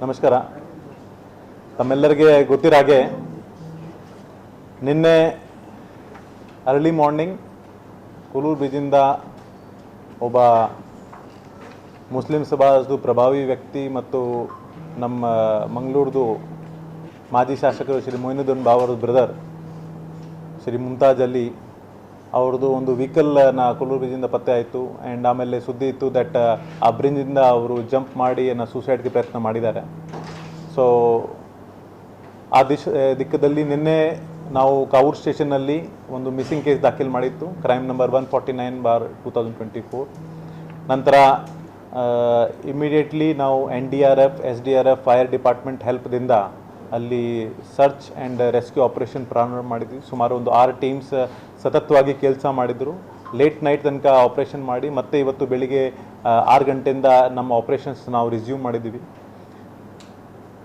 ನಮಸ್ಕಾರ. ತಮ್ಮೆಲ್ಲರಿಗೆ ಗೊತ್ತಿರೋ ಹಾಗೆ, ನಿನ್ನೆ ಅರ್ಲಿ ಮಾರ್ನಿಂಗ್ ಕುಲೂರು ಬೀಜಿಂದ ಒಬ್ಬ ಮುಸ್ಲಿಂ ಸಮಾಜದ ಪ್ರಭಾವಿ ವ್ಯಕ್ತಿ ಮತ್ತು ನಮ್ಮ ಮಂಗಳೂರ್ದು ಮಾಜಿ ಶಾಸಕರು ಶ್ರೀ ಮೊಯಿನುದ್ದೀನ್ ಬಾವರ್ ಬ್ರದರ್, ಶ್ರೀ ಮುಮ್ತಾಜ್ ಅಲಿ ಅವ್ರದ್ದು ಒಂದು ವೆಹಿಕಲ್ನ ನ ಬ್ರಿಡ್ಜಿಂದ ಪತ್ತೆ ಆಯಿತು ಆ್ಯಂಡ್ ಆಮೇಲೆ ಸುದ್ದಿ ಇತ್ತು ದಟ್ ಆ ಬ್ರಿಡ್ಜಿಂದ ಅವರು ಜಂಪ್ ಮಾಡಿ ಏನೋ ಸೂಸೈಡ್ಗೆ ಪ್ರಯತ್ನ ಮಾಡಿದ್ದಾರೆ. ಸೊ ಆ ದಿಶ ದಿಕ್ಕದಲ್ಲಿ ನಿನ್ನೆ ನಾವು ಕಾವೂರ್ ಸ್ಟೇಷನ್ನಲ್ಲಿ ಒಂದು ಮಿಸ್ಸಿಂಗ್ ಕೇಸ್ ದಾಖಲು ಮಾಡಿತ್ತು. Crime number one forty nine bar two thousand twenty four ನಂತರ ಇಮಿಡಿಯೇಟ್ಲಿ ನಾವು N D R F S D R F fire department ಹೆಲ್ಪ್ದಿಂದ ಅಲ್ಲಿ ಸರ್ಚ್ ಆ್ಯಂಡ್ ರೆಸ್ಕ್ಯೂ ಆಪರೇಷನ್ ಪ್ರಾರಂಭ ಮಾಡಿದ್ವಿ. ಸುಮಾರು ಒಂದು ಆರು ಟೀಮ್ಸ್ ಸತತವಾಗಿ ಕೆಲಸ ಮಾಡಿದರು. ಲೇಟ್ ನೈಟ್ ತನಕ ಆಪ್ರೇಷನ್ ಮಾಡಿ, ಮತ್ತೆ ಇವತ್ತು ಬೆಳಿಗ್ಗೆ ಆರು ಗಂಟೆಯಿಂದ ನಮ್ಮ ಆಪ್ರೇಷನ್ಸ್ ನಾವು ರಿಸ್ಯೂಮ್ ಮಾಡಿದ್ದೀವಿ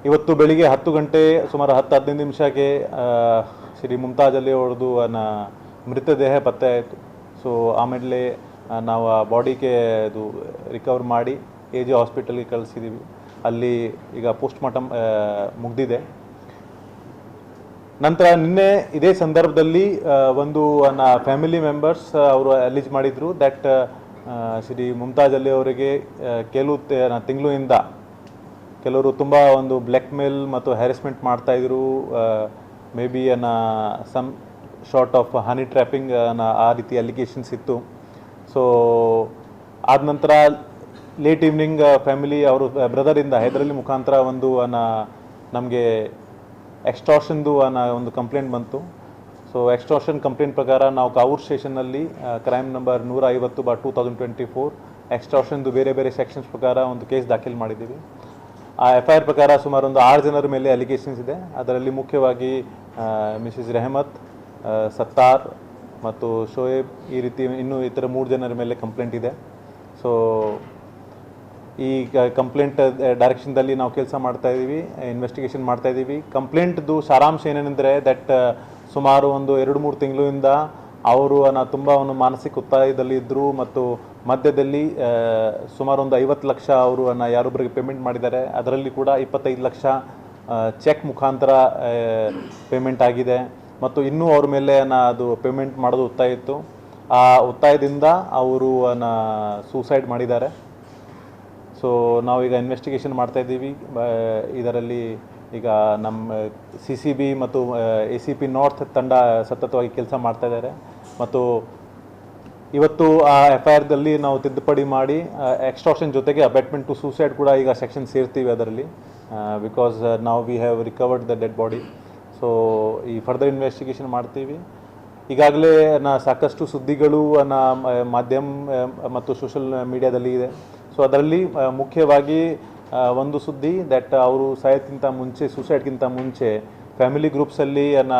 ಇವತ್ತು ಬೆಳಿಗ್ಗೆ ಹತ್ತು ಗಂಟೆ, ಸುಮಾರು ಹತ್ತು, ಹದಿನೈದು ನಿಮಿಷಕ್ಕೆ ಶ್ರೀ ಮುಮ್ತಾಜ್ ಅಲಿ ಅವ್ರದ್ದು ಮೃತದೇಹ ಪತ್ತೆ ಆಯಿತು. ಸೊ ಆಮೇಲೆ ನಾವು ಆ ಬಾಡಿಗೆ ಅದು ರಿಕವರ್ ಮಾಡಿ ಎ ಜಿ ಹಾಸ್ಪಿಟಲ್ಗೆ ಕಳಿಸಿದ್ದೀವಿ ಅಲ್ಲಿ ಈಗ ಪೋಸ್ಟ್ ಮಾರ್ಟಮ್ ಮುಗ್ದಿದೆ. ನಂತರ ನಿನ್ನೆ ಇದೇ ಸಂದರ್ಭದಲ್ಲಿ ಒಂದು, ನನ್ನ ಫ್ಯಾಮಿಲಿ ಮೆಂಬರ್ಸ್ ಅವರು ಅಲಿಜ್ ಮಾಡಿದರು. ದಟ್ ಶ್ರೀ ಮುಮ್ತಾಜ್ ಅಲಿ ಅವರಿಗೆ ಕೆಲವು ತಿಂಗಳಿಂದ ಕೆಲವರು ತುಂಬ ಒಂದು ಬ್ಲ್ಯಾಕ್ ಮೇಲ್ ಮತ್ತು ಹ್ಯಾರೆಸ್ಮೆಂಟ್ ಮಾಡ್ತಾಯಿದ್ರು ಮೇ ಬಿ ಅನ್ನ some sort of honey trapping ಆ ರೀತಿ ಅಲಿಗೇಷನ್ಸ್ ಇತ್ತು. ಸೊ ಆದ ನಂತರ ಲೇಟ್ ಈವ್ನಿಂಗ್ ಫ್ಯಾಮಿಲಿ ಅವರು ಬ್ರದರಿಂದ ಹೈದರಲ್ಲಿ ಮುಖಾಂತರ ಒಂದು ನಮಗೆ ಎಕ್ಸ್ಟ್ರಾಷನ್ದು ಅನ್ನೋ ಒಂದು ಕಂಪ್ಲೇಂಟ್ ಬಂತು. ಸೊ ಎಕ್ಸ್ಟ್ರಾಷನ್ ಕಂಪ್ಲೇಂಟ್ ಪ್ರಕಾರ ನಾವು ಕಾವೂರ್ ಸ್ಟೇಷನ್ನಲ್ಲಿ ಕ್ರೈಮ್ ನಂಬರ್ ನೂರ ಐವತ್ತು bar two thousand twenty four ಎಕ್ಸ್ಟ್ರಾಷನ್ದು ಬೇರೆ ಬೇರೆ ಸೆಕ್ಷನ್ಸ್ ಪ್ರಕಾರ ಒಂದು ಕೇಸ್ ದಾಖಲು ಮಾಡಿದ್ದೀವಿ. ಆ ಎಫ್ ಐ ಆರ್ ಪ್ರಕಾರ ಸುಮಾರು ಒಂದು ಆರು ಜನರ ಮೇಲೆ ಅಲಿಗೇಷನ್ಸ್ ಇದೆ. ಅದರಲ್ಲಿ ಮುಖ್ಯವಾಗಿ ಮಿಸಿಸ್ ರೆಹಮತ್ ಸತ್ತಾರ್ ಮತ್ತು ಶೋಯೇಬ್ ಈ ರೀತಿ ಇನ್ನೂ ಇತರ ಮೂರು ಜನರ ಮೇಲೆ ಕಂಪ್ಲೇಂಟ್ ಇದೆ. ಸೊ ಈ ಕಂಪ್ಲೇಂಟ್ ಡೈರೆಕ್ಷನ್ದಲ್ಲಿ ನಾವು ಕೆಲಸ ಮಾಡ್ತಾ ಇದ್ದೀವಿ ಇನ್ವೆಸ್ಟಿಗೇಷನ್ ಮಾಡ್ತಾ ಇದ್ದೀವಿ. ಕಂಪ್ಲೇಂಟ್ದು ಸಾರಾಂಶ ಏನೇನೆಂದರೆ ದಟ್ ಸುಮಾರು ಒಂದು ಎರಡು ಮೂರು ತಿಂಗಳಿಂದ ಅವರು ನಾ ತುಂಬ ಒಂದು ಮಾನಸಿಕ ಒತ್ತಾಯದಲ್ಲಿ ಇದ್ದರು ಮತ್ತು ಮಧ್ಯದಲ್ಲಿ ಸುಮಾರು ಒಂದು ಐವತ್ತು ಲಕ್ಷ ಅವರು ಅನ್ನ ಯಾರೊಬ್ಬರಿಗೆ ಪೇಮೆಂಟ್ ಮಾಡಿದ್ದಾರೆ. ಅದರಲ್ಲಿ ಕೂಡ ಇಪ್ಪತ್ತೈದು ಲಕ್ಷ ಚೆಕ್ ಮುಖಾಂತರ ಪೇಮೆಂಟ್ ಆಗಿದೆ. ಮತ್ತು ಇನ್ನೂ ಅವ್ರ ಮೇಲೆ ನಾನು ಅದು ಪೇಮೆಂಟ್ ಮಾಡೋದು ಒತ್ತಾಯ ಇತ್ತು. ಆ ಒತ್ತಾಯದಿಂದ ಅವರು ಸೂಸೈಡ್ ಮಾಡಿದ್ದಾರೆ. ಸೊ ನಾವೀಗ ಇನ್ವೆಸ್ಟಿಗೇಷನ್ ಮಾಡ್ತಾ ಇದ್ದೀವಿ. ಇದರಲ್ಲಿ ಈಗ ನಮ್ಮ ಸಿ ಸಿ ಬಿ ಮತ್ತು ಎ ಸಿ ಪಿ ನಾರ್ತ್ ತಂಡ ಸತತವಾಗಿ ಕೆಲಸ ಮಾಡ್ತಾ ಇದ್ದಾರೆ. ಮತ್ತು ಇವತ್ತು ಆ ಎಫ್ ಐ ಆರ್ದಲ್ಲಿ ನಾವು ತಿದ್ದುಪಡಿ ಮಾಡಿ ಎಕ್ಸ್ಟ್ರಾಕ್ಷನ್ ಜೊತೆಗೆ ಅಬೆಟ್ಮೆಂಟ್ ಟು ಸೂಸೈಡ್ ಕೂಡ ಈಗ ಸೆಕ್ಷನ್ ಸೇರ್ತೀವಿ ಅದರಲ್ಲಿ. ಬಿಕಾಸ್ ನಾವು we have recovered the dead body so ಈ ಫರ್ದರ್ ಇನ್ವೆಸ್ಟಿಗೇಷನ್ ಮಾಡ್ತೀವಿ. ಈಗಾಗಲೇ ನಾ ಸಾಕಷ್ಟು ಸುದ್ದಿಗಳು ನಾ ಮಾಧ್ಯಮ ಮತ್ತು ಸೋಷಲ್ ಮೀಡಿಯಾದಲ್ಲಿ ಇದೆ. ಸೊ ಅದರಲ್ಲಿ ಮುಖ್ಯವಾಗಿ ಒಂದು ಸುದ್ದಿ ದಟ್ ಅವರು ಸಾಯೋಕ್ಕಿಂತ ಮುಂಚೆ ಸೂಸೈಡ್ಗಿಂತ ಮುಂಚೆ ಫ್ಯಾಮಿಲಿ ಗ್ರೂಪ್ಸಲ್ಲಿ ನ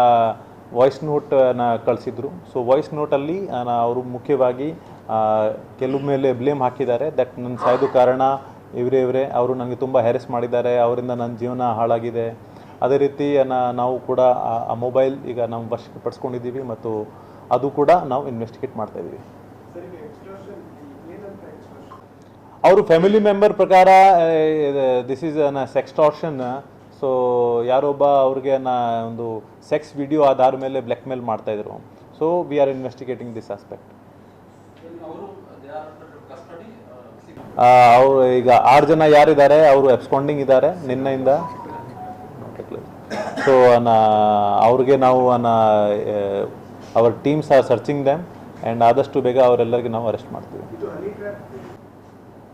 ವಾಯ್ಸ್ ನೋಟನ್ನ ಕಳಿಸಿದ್ರು. ಸೊ ವಾಯ್ಸ್ ನೋಟಲ್ಲಿ ಅವರು ಮುಖ್ಯವಾಗಿ ಕೆಲವು ಮೇಲೆ ಬ್ಲೇಮ್ ಹಾಕಿದ್ದಾರೆ. ದಟ್ ನನ್ನ ಸಾಯೋದು ಕಾರಣ, ಇವರೇ ಇವರೇ, ಅವರು ನನಗೆ ತುಂಬ ಹ್ಯಾರೆಸ್ ಮಾಡಿದ್ದಾರೆ, ಅವರಿಂದ ನನ್ನ ಜೀವನ ಹಾಳಾಗಿದೆ. ಅದೇ ರೀತಿ ನಾವು ಕೂಡ, ಆ- ಮೊಬೈಲ್ ಈಗ ನಾವು ವಶಕ್ಕೆ ಪಡಿಸ್ಕೊಂಡಿದ್ದೀವಿ ಮತ್ತು ಅದು ಕೂಡ ನಾವು ಇನ್ವೆಸ್ಟಿಗೇಟ್ ಮಾಡ್ತಾ ಇದ್ದೀವಿ ಅವರು ಫ್ಯಾಮಿಲಿ ಮೆಂಬರ್ ಪ್ರಕಾರ ದಿಸ್ ಈಸ್ನ ಸೆಕ್ಸ್ಟಾರ್ಷನ್ ಸೊ ಯಾರೊಬ್ಬ ಅವ್ರಿಗೆ ನ, ಒಂದು ಸೆಕ್ಸ್ ವಿಡಿಯೋ ಆಧಾರ ಮೇಲೆ ಬ್ಲ್ಯಾಕ್ ಮೇಲ್ ಮಾಡ್ತಾ ಇದ್ರು. So we are investigating this aspect ಅವರು ಈಗ ಆರು ಜನ ಯಾರಿದ್ದಾರೆ, ಅವರು ಎಬ್ಸ್ಕೊಂಡಿಂಗ್ ಇದ್ದಾರೆ ನಿನ್ನೆಯಿಂದ. ಸೊ ಅವ್ರಿಗೆ ನಾವು our teams are searching them and ಆದಷ್ಟು ಬೇಗ ಅವರೆಲ್ಲರಿಗೆ ನಾವು ಅರೆಸ್ಟ್ ಮಾಡ್ತೀವಿ.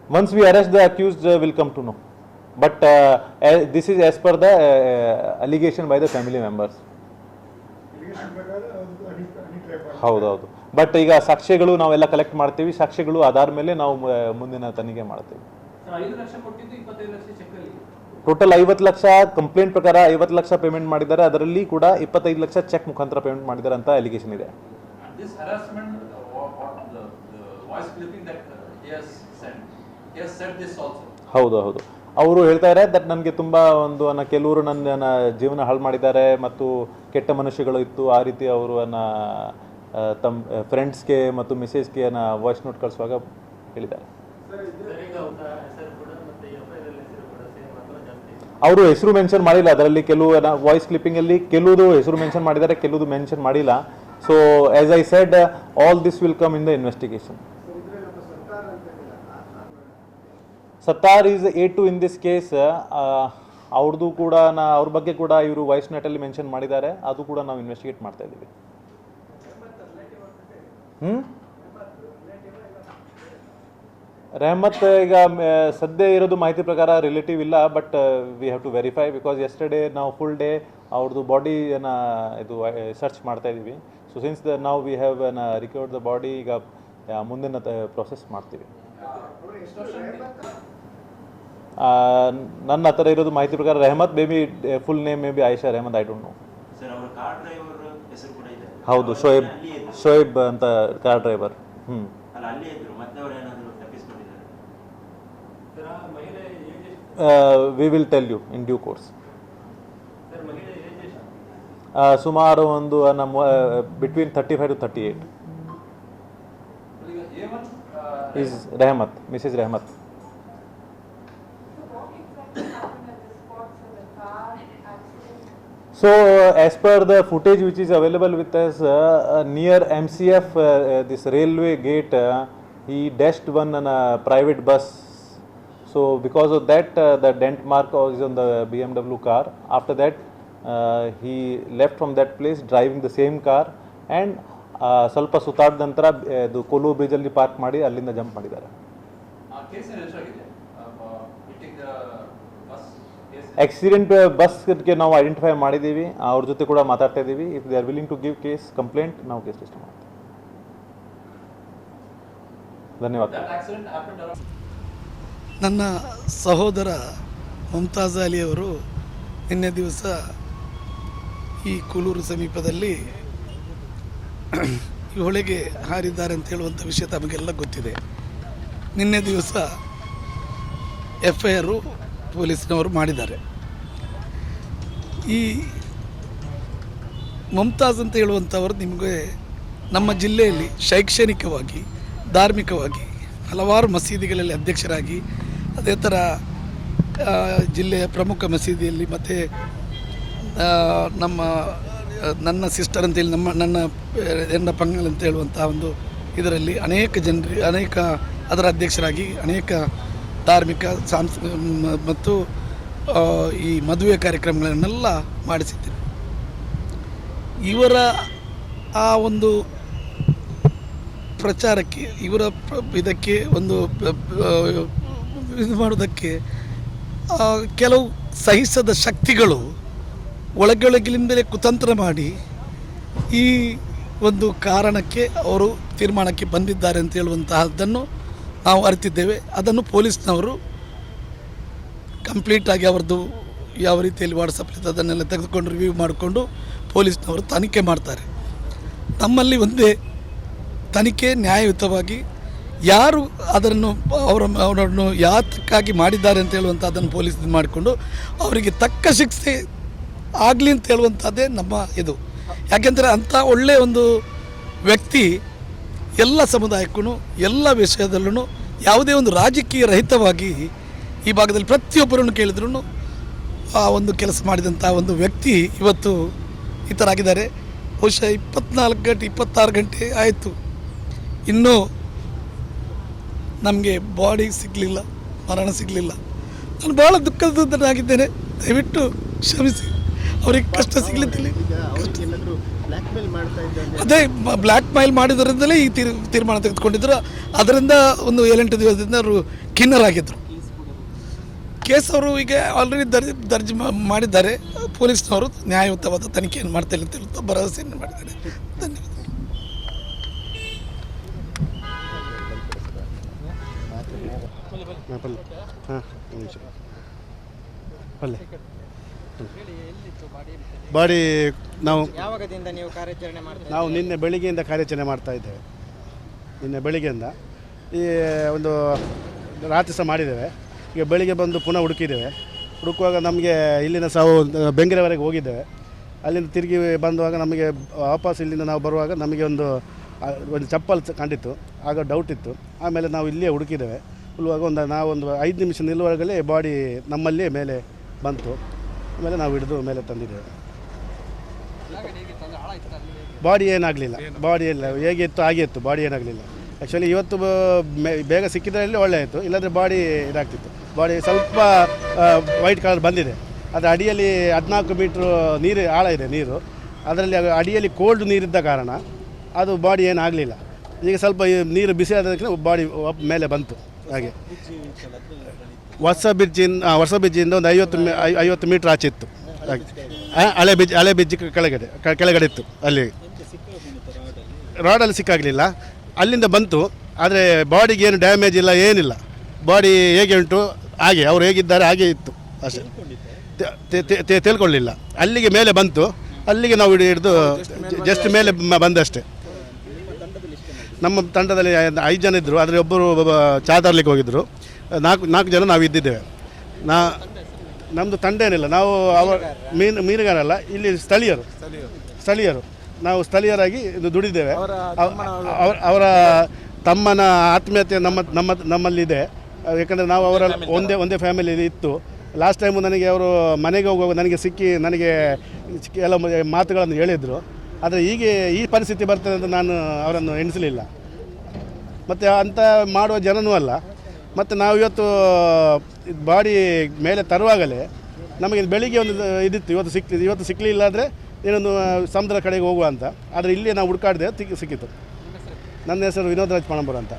Once we arrest the to will come to know but this is per per the allegation by the family members ಹೌದೌದು. ಬಟ್ ಈಗ ಸಾಕ್ಷ್ಯಗಳು ನಾವೆಲ್ಲ ಕಲೆಕ್ಟ್ ಮಾಡ್ತೀವಿ. ಸಾಕ್ಷ್ಯಗಳು ಆಧಾರ ಮೇಲೆ ನಾವು ಆ, ಮುಂದಿನ ತನಿಖೆ ಮಾಡ್ತೀವಿ. ಸರ್ ಐದು ಲಕ್ಷ ಕೊಟ್ಟಿದ್ದು ಇಪ್ಪತ್ತೈದು ಲಕ್ಷ ಚೆಕ್ ಅಲ್ಲಿ. ಟೋಟಲ್ ಐವತ್ತು ಲಕ್ಷ ಕಂಪ್ಲೇಂಟ್ ಪ್ರಕಾರ ಐವತ್ತು ಲಕ್ಷ ಪೇಮೆಂಟ್ ಮಾಡಿದ್ದಾರೆ. ಅದರಲ್ಲಿ ಕೂಡ ಇಪ್ಪತ್ತೈದು ಲಕ್ಷ ಚೆಕ್ ಮುಖಾಂತರ ಪೇಮೆಂಟ್ ಮಾಡಿದ್ದಾರೆ ಅಂತ ಅಲಿಗೇಷನ್ ಇದೆ. This harassment, uh, what, what the, the voice clipping that uh, he has sent, he said this also. ಹೌದು ಹೌದು. ಅವರು ಹೇಳ್ತಾ ಇದ್ದಾರೆ ದಟ್ ನನಗೆ ತುಂಬ ಒಂದು ಅನ್ನ ಕೆಲವರು ನನ್ನ ನನ್ನ ಜೀವನ ಹಾಳು ಮಾಡಿದ್ದಾರೆ ಮತ್ತು ಕೆಟ್ಟ ಮನುಷ್ಯಗಳು ಇತ್ತು. ಆ ರೀತಿ ಅವರು ನನ್ನ ತಮ್ಮ ಫ್ರೆಂಡ್ಸ್ಗೆ ಮತ್ತು ಮೆಸೇಜ್ಗೆ ಅನ್ನ ವಾಯ್ಸ್ ನೋಟ್ ಕಳಿಸುವಾಗ ಹೇಳಿದ್ದಾರೆ. ಅವರು ಹೆಸರು ಮೆನ್ಷನ್ ಮಾಡಿಲ್ಲ. ಅದರಲ್ಲಿ ಕೆಲವು ವಾಯ್ಸ್ ಕ್ಲಿಪ್ಪಿಂಗಲ್ಲಿ ಕೆಲವುದು ಹೆಸರು ಮೆನ್ಷನ್ ಮಾಡಿದ್ದಾರೆ ಕೆಲವುದು ಮೆನ್ಷನ್ ಮಾಡಿಲ್ಲ. So as I said all this will come in the investigation Sattar is A two in this case ಅವ್ರದ್ದು ಕೂಡ ನಾ ಅವ್ರ ಬಗ್ಗೆ ಕೂಡ ಇವರು ವಾಯ್ಸ್ ನೆಟಲ್ಲಿ ಮೆನ್ಷನ್ ಮಾಡಿದ್ದಾರೆ. ಅದು ಕೂಡ ನಾವು ಇನ್ವೆಸ್ಟಿಗೇಟ್ ಮಾಡ್ತಾ ಇದ್ದೀವಿ. ಹ್ಞೂ ರೆಹಮತ್ ಈಗ ಸದ್ಯ ಇರೋದು ಮಾಹಿತಿ ಪ್ರಕಾರ ರಿಲೇಟಿವ್ ಇಲ್ಲ but we have to verify because yesterday ನಾವು ಫುಲ್ ಡೇ ಅವ್ರದ್ದು ಬಾಡಿಯನ್ನು ಇದು ಸರ್ಚ್ ಮಾಡ್ತಾ ಇದ್ದೀವಿ. ಸೊ ಸಿನ್ಸ್ ದ ನಾವು we have recovered the body ಈಗ ಮುಂದಿನ ಪ್ರೊಸೆಸ್ ಮಾಡ್ತೀವಿ. ನನ್ನ ಹತ್ರ ಇರೋದು ಮಾಹಿತಿ ಪ್ರಕಾರ Rehmat baby full name may be Ayesha Rehmat I don't know sir ಅವರ ಕಾರ್ ಡ್ರೈವರ್ ಹೆಸರು ಕೂಡ ಇದೆ. ಹೌದು ಶೋಯಬ್ ಶೋಯಬ್ ಅಂತ ಕಾರ್ ಡ್ರೈವರ್ ಹ್ಞೂ we will tell you in due course ಸುಮಾರು ಒಂದು ನಮ್ಮ between thirty five to thirty eight ಈಗ A1 uh, is Rehmat Mrs Rehmat so which per the footage which is available with us near um this railway gate, railway gate ಈ one one an private bus so because of that, the dent mark is on the B M car. Car after that he left from that place driving the same car and ಸ್ವಲ್ಪ ಸುತ್ತಾಡಿದ ನಂತರ ಆ, ಇದು ಕೊಲು ಬ್ರಿಡ್ಜಲ್ಲಿ park ಮಾಡಿ ಅಲ್ಲಿಂದ jump ಮಾಡಿದ್ದಾರೆ ಆ case ಏನು ಎಷ್ಟಾಗಿದೆ ಹಿಟ್ಟಿಂಗ್ ಬಸ್ ಕೇಸ್ ಆಕ್ಸಿಡೆಂಟ್ ಬಸ್ಗೆ ನಾವು ಐಡೆಂಟಿಫೈ ಮಾಡಿದ್ದೀವಿ. ಅವ್ರ ಜೊತೆ ಕೂಡ ಮಾತಾಡ್ತಾ ಇದ್ದೀವಿ. If they are willing to give case complaint ನಾವು ಕೇಸ್ ರಿಜಿಸ್ಟರ್ ಮಾಡ್ತೀವಿ. ಧನ್ಯವಾದ. ದಟ್ ಆಕ್ಸಿಡೆಂಟ್ ಹ್ಯಾಪನ್ ನನ್ನ ಸಹೋದರ ಮುಮ್ತಾಜ್ ಅಲಿಯವರು ನಿನ್ನೆ ದಿವಸ ಈ ಕೂಲೂರು ಸಮೀಪದಲ್ಲಿ ಈ ಹೊಳೆಗೆ ಹಾರಿದ್ದಾರೆ ಅಂತ ಹೇಳುವಂಥ ವಿಷಯ ತಮಗೆಲ್ಲ ಗೊತ್ತಿದೆ. ನಿನ್ನೆ ದಿವಸ ಎಫ್ ಐ ಆರು ಪೊಲೀಸ್ನವರು ಮಾಡಿದ್ದಾರೆ. ಈ ಮುಮ್ತಾಜ್ ಅಂತ ಹೇಳುವಂಥವರು ನಿಮಗೆ ನಮ್ಮ ಜಿಲ್ಲೆಯಲ್ಲಿ ಶೈಕ್ಷಣಿಕವಾಗಿ, ಧಾರ್ಮಿಕವಾಗಿ ಹಲವಾರು ಮಸೀದಿಗಳಲ್ಲಿ ಅಧ್ಯಕ್ಷರಾಗಿ, ಅದೇ ಥರ ಜಿಲ್ಲೆಯ ಪ್ರಮುಖ ಮಸೀದಿಯಲ್ಲಿ ಮತ್ತು ನಮ್ಮ, ನನ್ನ ಸಿಸ್ಟರ್ ಅಂತೇಳಿ ನಮ್ಮ, ನನ್ನ ಎಂಡ ಪಂಗಲ್ ಅಂತ ಹೇಳುವಂಥ ಒಂದು ಇದರಲ್ಲಿ ಅನೇಕ ಜನರಿ, ಅನೇಕ ಅದರ ಅಧ್ಯಕ್ಷರಾಗಿ, ಅನೇಕ ಧಾರ್ಮಿಕ, ಸಾಂಸ್ ಮತ್ತು ಈ ಮದುವೆ ಕಾರ್ಯಕ್ರಮಗಳನ್ನೆಲ್ಲ ಮಾಡಿಸಿದ್ದೇನೆ. ಇವರ ಆ ಒಂದು ಪ್ರಚಾರಕ್ಕೆ, ಇವರ ಇದಕ್ಕೆ ಒಂದು ಇದು ಮಾಡೋದಕ್ಕೆ ಕೆಲವು ಸಹಿಸದ ಶಕ್ತಿಗಳು ಒಳಗೊಳಗಿನಿಂದಲೇ ಕುತಂತ್ರ ಮಾಡಿ ಈ ಒಂದು ಕಾರಣಕ್ಕೆ ಅವರು ತೀರ್ಮಾನಕ್ಕೆ ಬಂದಿದ್ದಾರೆ ಅಂತ ಹೇಳುವಂತಹದ್ದನ್ನು ನಾವು ಅರಿತಿದ್ದೇವೆ. ಅದನ್ನು ಪೊಲೀಸ್ನವರು ಕಂಪ್ಲೀಟಾಗಿ ಅವರದ್ದು ಯಾವ ರೀತಿಯಲ್ಲಿ ವಾಟ್ಸಪ್ಪಲ್ಲಿ ಅದನ್ನೆಲ್ಲ ತೆಗೆದುಕೊಂಡು ರಿವ್ಯೂ ಮಾಡಿಕೊಂಡು ಪೊಲೀಸ್ನವರು ತನಿಖೆ ಮಾಡ್ತಾರೆ. ನಮ್ಮಲ್ಲಿ ಒಂದೇ ತನಿಖೆ ನ್ಯಾಯಯುತವಾಗಿ ಯಾರು ಅದನ್ನು ಅವರ ಅವರನ್ನು ಯಾತಕ್ಕಾಗಿ ಮಾಡಿದ್ದಾರೆ ಅಂತ ಹೇಳುವಂಥ ಅದನ್ನು ಪೊಲೀಸ್ ಮಾಡಿಕೊಂಡು ಅವರಿಗೆ ತಕ್ಕ ಶಿಕ್ಷೆ ಆಗಲಿ ಅಂತ ಹೇಳುವಂಥದ್ದೇ ನಮ್ಮ ಇದು. ಯಾಕೆಂದರೆ ಅಂಥ ಒಳ್ಳೆಯ ಒಂದು ವ್ಯಕ್ತಿ ಎಲ್ಲ ಸಮುದಾಯಕ್ಕೂ ಎಲ್ಲ ವಿಷಯದಲ್ಲೂ ಯಾವುದೇ ಒಂದು ರಾಜಕೀಯ ರಹಿತವಾಗಿ ಈ ಭಾಗದಲ್ಲಿ ಪ್ರತಿಯೊಬ್ಬರನ್ನು ಕೇಳಿದ್ರೂ ಆ ಒಂದು ಕೆಲಸ ಮಾಡಿದಂಥ ಒಂದು ವ್ಯಕ್ತಿ ಇವತ್ತು ಈ ಥರ ಆಗಿದ್ದಾರೆ ಬಹುಶಃ ಇಪ್ಪತ್ನಾಲ್ಕು ಗಂಟೆ, ಇಪ್ಪತ್ತಾರು ಗಂಟೆ ಆಯಿತು. ಇನ್ನೂ ನಮಗೆ ಬಾಡಿ ಸಿಗಲಿಲ್ಲ, ಮರಣ ಸಿಗಲಿಲ್ಲ. ನಾನು ಭಾಳ ದುಃಖದನಾಗಿದ್ದೇನೆ ದಯವಿಟ್ಟು ಕ್ಷಮಿಸಿ. ಅವ್ರಿಗೆ ಕಷ್ಟ ಸಿಗ್ಲಿದ್ದಿಲ್ಲ. ಅದೇ ಬ್ಲ್ಯಾಕ್ ಮೇಲ್ ಮಾಡಿದ್ರಿಂದಲೇ ಈ ತೀರ್, ತೀರ್ಮಾನ ತೆಗೆದುಕೊಂಡಿದ್ರು. ಅದರಿಂದ ಒಂದು ಏಳೆಂಟು ದಿವಸದಿಂದ ಅವರು ಖಿನ್ನರಾಗಿದ್ದರು ಕೇಸ್ ಅವರು ಈಗ ಆಲ್ರೆಡಿ ದರ್ಜಿ ದರ್ಜಿ ಮಾಡಿದ್ದಾರೆ. ಪೊಲೀಸ್ನವರು ನ್ಯಾಯಯುತವಾದ ತನಿಖೆಯನ್ನು ಮಾಡ್ತಾರೆ ಅಂತ ಹೇಳುತ್ತಾ ಭರವಸೆಯನ್ನು ಮಾಡಿದ್ದಾರೆ. ಧನ್ಯವಾದ ಹಾಂ ಪಲ್ಲೆ. ಬಾಡಿ ನಾವು ಯಾವಾಗದಿಂದ ನೀವು ಕಾರ್ಯಾಚರಣೆ ಮಾಡ್ತೀವಿ ನಾವು ನಿನ್ನೆ ಬೆಳಿಗ್ಗೆಯಿಂದ ಕಾರ್ಯಾಚರಣೆ ಮಾಡ್ತಾ ಇದ್ದೇವೆ. ನಿನ್ನೆ ಬೆಳಿಗ್ಗೆಯಿಂದ. ಈ ಒಂದು ರಾತ್ರಿ ಸಹ ಮಾಡಿದ್ದೇವೆ. ಈಗ ಬೆಳಿಗ್ಗೆ ಬಂದು ಪುನಃ ಹುಡುಕಿದ್ದೇವೆ. ಹುಡುಕುವಾಗ ನಮಗೆ ಇಲ್ಲಿನ ಸಾವು ಬೆಂಗಳೂರವರೆಗೆ ಹೋಗಿದ್ದೇವೆ. ಅಲ್ಲಿಂದ ತಿರುಗಿ ಬಂದುವಾಗ ನಮಗೆ ವಾಪಸ್ ಇಲ್ಲಿಂದ ನಾವು ಬರುವಾಗ ನಮಗೆ ಒಂದು ಒಂದು ಚಪ್ಪಲ್ ಕಂಡಿತ್ತು. ಆಗ ಡೌಟ್ ಇತ್ತು. ಆಮೇಲೆ ನಾವು ಇಲ್ಲಿಯೇ ಹುಡುಕಿದ್ದೇವೆ. ಹುಡುವಾಗ ಒಂದು ನಾವೊಂದು ಐದು ನಿಮಿಷ ನಿಲ್ಲುವಾಗಲೇ ಬಾಡಿ ನಮ್ಮಲ್ಲಿಯೇ ಮೇಲೆ ಬಂತು. ಆಮೇಲೆ ನಾವು ಹಿಡಿದು ಮೇಲೆ ತಂದಿದ್ದೇವೆ. ಬಾಡಿ ಏನಾಗಲಿಲ್ಲ. ಬಾಡಿ ಎಲ್ಲ ಹೇಗಿತ್ತು, ಆಗಿತ್ತು. ಬಾಡಿ ಏನಾಗಲಿಲ್ಲ. ಆ್ಯಕ್ಚುಲಿ ಇವತ್ತು ಬೇಗ ಸಿಕ್ಕಿದ್ರಲ್ಲಿ ಒಳ್ಳೆ ಆಯಿತು ಇಲ್ಲಾಂದರೆ ಬಾಡಿ ಇದಾಗ್ತಿತ್ತು. ಬಾಡಿ ಸ್ವಲ್ಪ ವೈಟ್ ಕಲರ್ ಬಂದಿದೆ. ಅದರ ಅಡಿಯಲ್ಲಿ ಹದಿನಾಲ್ಕು ಮೀಟ್ರು ನೀರು, ಆಳ ಇದೆ ನೀರು. ಅದರಲ್ಲಿ ಅಡಿಯಲ್ಲಿ ಕೋಲ್ಡ್ ನೀರಿದ್ದ ಕಾರಣ ಅದು ಬಾಡಿ ಏನಾಗಲಿಲ್ಲ. ಈಗ ಸ್ವಲ್ಪ ನೀರು ಬಿಸಿ ಆದಕ್ಕೆ ಬಾಡಿ ಮೇಲೆ ಬಂತು. ಹಾಗೆ. ಹೊಸ ಬ್ರಿಡ್ಜಿಂದ ಹೊಸ ಬ್ರಿಡ್ಜಿಂದ ಒಂದು ಐವತ್ತು ಐವತ್ತು ಮೀಟ್ರ್ ಆಚೆ ಇತ್ತು. ಹಾಗೆ ಹಳೆ ಬ್ರಿಜ್ ಹಳೆ ಬ್ರಿಡ್ಜ್ ಕೆಳಗಡೆ ಕೆಳಗಡೆ ಇತ್ತು ಅಲ್ಲಿ. ರಾಡಲ್ಲಿ ಸಿಕ್ಕಾಗಲಿಲ್ಲ. ಅಲ್ಲಿಂದ ಬಂತು, ಆದರೆ ಬಾಡಿಗೆ ಏನು ಡ್ಯಾಮೇಜ್ ಇಲ್ಲ, ಏನಿಲ್ಲ. ಬಾಡಿ ಹೇಗೆ ಉಂಟು, ಹಾಗೆ, ಅವರು ಹೇಗಿದ್ದಾರೆ, ಹಾಗೆ ಇತ್ತು. ಅಷ್ಟೇ. ತೆ- ಅಲ್ಲಿಗೆ ಮೇಲೆ ಬಂತು. ಅಲ್ಲಿಗೆ ನಾವು ಹಿಡಿ- ಹಿಡಿದು ಜಸ್ಟ್ ಮೇಲೆ ಬಂದಷ್ಟೇ. ನಮ್ಮ ತಂಡದಲ್ಲಿ ಐದು ಜನ ಇದ್ದರು ಆದರೆ ಒಬ್ಬರು ಒಬ್ಬ ಚಾ ತರಲಿಕ್ಕೆ ಹೋಗಿದ್ದರು ನಾಲ್ಕು ನಾಲ್ಕು ಜನ ನಾವು ಇದ್ದಿದ್ದೇವೆ. ನಾ ನಮ್ಮದು ತಂಡ ಏನಿಲ್ಲ ನಾವು ಅವ ಮೀನು ಮೀನುಗಾರಲ್ಲ ಇಲ್ಲಿ ಸ್ಥಳೀಯರು. ಸ್ಥಳೀಯರು. ನಾವು ಸ್ಥಳೀಯರಾಗಿ ಇದು ದುಡಿದ್ದೇವೆ. ಅವ- ಅವರ- ತಮ್ಮನ ಆತ್ಮೀಯತೆ ನಮ್ಮ ನಮ್ಮ ನಮ್ಮಲ್ಲಿದೆ. ಯಾಕಂದರೆ ನಾವು ಅವರ ಒಂದೇ ಒಂದೇ ಫ್ಯಾಮಿಲಿ ಇತ್ತು. ಲಾಸ್ಟ್ ಟೈಮು ನನಗೆ ಅವರು ಮನೆಗೆ ಹೋಗುವಾಗ ನನಗೆ ಸಿಕ್ಕಿ ನನಗೆ ಎಲ್ಲ ಮಾತುಗಳನ್ನು ಹೇಳಿದರು. ಆದರೆ ಹೀಗೆ ಈ ಪರಿಸ್ಥಿತಿ ಬರ್ತದೆ ಅಂತ ನಾನು ಅವರನ್ನು ಎಣಿಸಲಿಲ್ಲ. ಮತ್ತು ಅಂಥ ಮಾಡುವ ಜನನೂ ಅಲ್ಲ. ಮತ್ತು ನಾವು ಇವತ್ತು ಬಾಡಿ ಮೇಲೆ ತರುವಾಗಲೇ ನಮಗೆ ಬೆಳಿಗ್ಗೆ ಒಂದು ಇದಿತ್ತು, ಇವತ್ತು ಸಿಕ್, ಇವತ್ತು ಸಿಕ್ಕಲಿಲ್ಲ ಆದರೆ ಏನೊಂದು ಸಮುದ್ರ ಕಡೆಗೆ ಹೋಗುವ ಅಂತ. ಆದರೆ ಇಲ್ಲಿ ನಾವು ಹುಡುಕಾಡಿದೆ ಸಿಕ್ಕಿತ್ತು ನನ್ನ ಹೆಸರು ವಿನೋದ್ ರಾಜ್ ಪಣಂಬೂರ್ ಅಂತ.